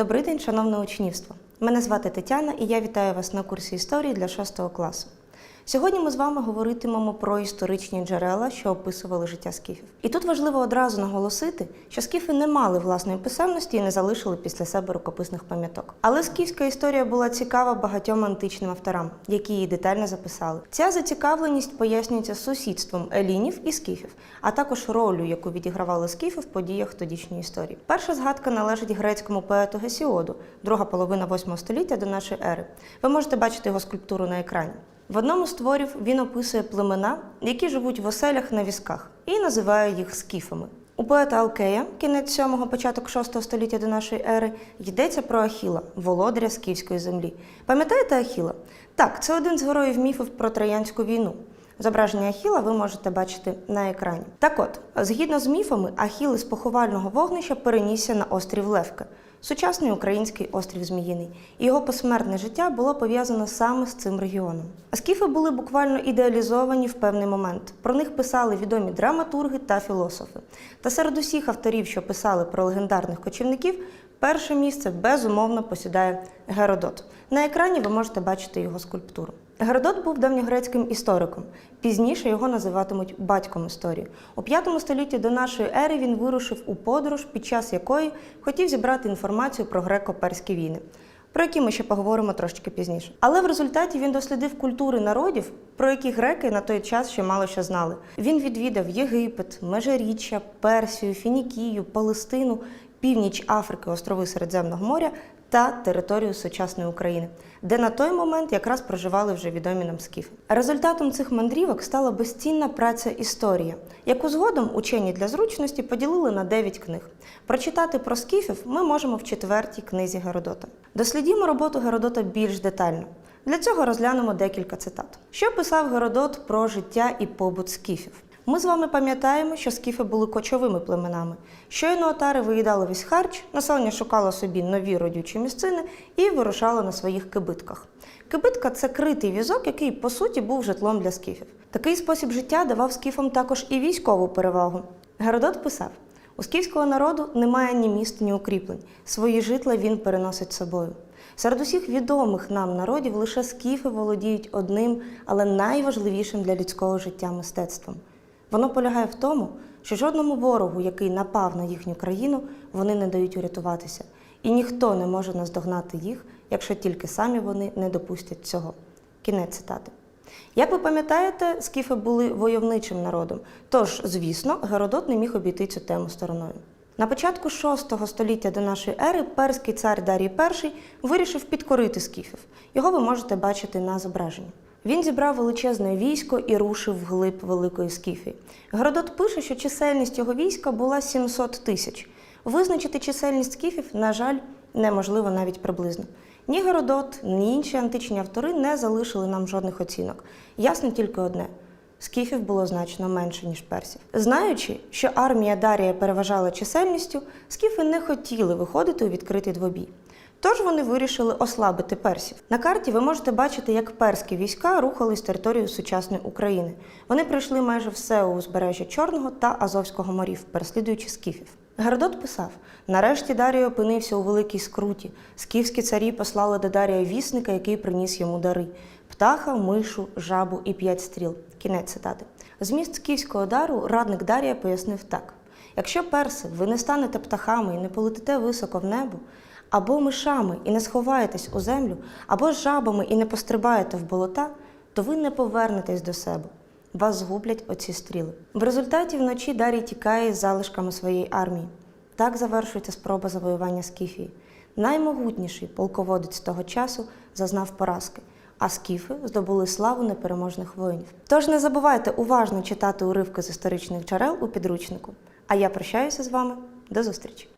Добрий день, шановне учнівство! Мене звати Тетяна і я вітаю вас на курсі історії для 6 класу. Сьогодні ми з вами говоритимемо про історичні джерела, що описували життя скіфів. І тут важливо одразу наголосити, що скіфи не мали власної писемності і не залишили після себе рукописних пам'яток. Але скіфська історія була цікава багатьом античним авторам, які її детально записали. Ця зацікавленість пояснюється сусідством елінів і скіфів, а також ролью, яку відігравали скіфи в подіях тодішньої історії. Перша згадка належить грецькому поету Гесіоду, друга половина 8 століття до нашої ери. Ви можете бачити його скульптуру на екрані. В одному з творів він описує племена, які живуть в оселях на візках, і називає їх скіфами. У поета Алкея, кінець 7 початок 6 століття до нашої ери, йдеться про Ахіла, володаря скіфської землі. Пам'ятаєте Ахіла? Так, це один з героїв міфів про Троянську війну. Зображення Ахіла ви можете бачити на екрані. Так от, згідно з міфами, Ахіл із поховального вогнища перенісся на острів Левка, сучасний український острів Зміїний. І його посмертне життя було пов'язано саме з цим регіоном. Скіфи були буквально ідеалізовані в певний момент. Про них писали відомі драматурги та філософи. Та серед усіх авторів, що писали про легендарних кочівників, перше місце безумовно посідає Геродот. На екрані ви можете бачити його скульптуру. Геродот був давньогрецьким істориком. Пізніше його називатимуть батьком історії. У V столітті до нашої ери він вирушив у подорож, під час якої хотів зібрати інформацію про греко-перські війни, про які ми ще поговоримо трошки пізніше. Але в результаті він дослідив культури народів, про які греки на той час ще мало що знали. Він відвідав Єгипет, Межиріччя, Персію, Фінікію, Палестину, північ Африки, острови Середземного моря та територію сучасної України, де на той момент якраз проживали вже відомі нам скіфи. Результатом цих мандрівок стала безцінна праця історія, яку згодом учені для зручності поділили на 9 книг. Прочитати про скіфів ми можемо в четвертій книзі Геродота. Дослідімо роботу Геродота більш детально. Для цього розглянемо декілька цитат. Що писав Геродот про життя і побут скіфів? Ми з вами пам'ятаємо, що скіфи були кочовими племенами. Щойно отари виїдали весь харч, населення шукало собі нові родючі місцини і вирушало на своїх кибитках. Кибитка це критий візок, який по суті був житлом для скіфів. Такий спосіб життя давав скіфам також і військову перевагу. Геродот писав: у скіфського народу немає ні міст, ні укріплень. Свої житла він переносить з собою. Серед усіх відомих нам народів лише скіфи володіють одним, але найважливішим для людського життя мистецтвом. Воно полягає в тому, що жодному ворогу, який напав на їхню країну, вони не дають урятуватися, і ніхто не може наздогнати їх, якщо тільки самі вони не допустять цього. Кінець цитати. Як ви пам'ятаєте, скіфи були войовничим народом, тож, звісно, Геродот не міг обійти цю тему стороною. На початку VI століття до нашої ери перський цар Дарій І вирішив підкорити скіфів. Його ви можете бачити на зображенні. Він зібрав величезне військо і рушив вглиб Великої Скіфії. Геродот пише, що чисельність його війська була 700 тисяч. Визначити чисельність скіфів, на жаль, неможливо навіть приблизно. Ні Геродот, ні інші античні автори не залишили нам жодних оцінок. Ясно тільки одне: скіфів було значно менше, ніж персів. Знаючи, що армія Дарія переважала чисельністю, скіфи не хотіли виходити у відкритий двобій. Тож вони вирішили ослабити персів. На карті ви можете бачити, як перські війська рухались територією сучасної України. Вони пройшли майже все у узбережжя Чорного та Азовського морів, переслідуючи скіфів. Геродот писав: нарешті Дарій опинився у великій скруті. Скіфські царі послали до Дарія вісника, який приніс йому дари: птаха, мишу, жабу і п'ять стріл. Кінець цитати. Зміст скіфського дару радник Дарія пояснив так: якщо перси, ви не станете птахами і не полетите високо в небо, або мишами і не сховаєтесь у землю, або жабами і не пострибаєте в болота, то ви не повернетесь до себе. Вас згублять оці стріли. В результаті вночі Дарій тікає з залишками своєї армії. Так завершується спроба завоювання Скіфії. Наймогутніший полководець того часу зазнав поразки, а скіфи здобули славу непереможних воїнів. Тож не забувайте уважно читати уривки з історичних джерел у підручнику. А я прощаюся з вами. До зустрічі!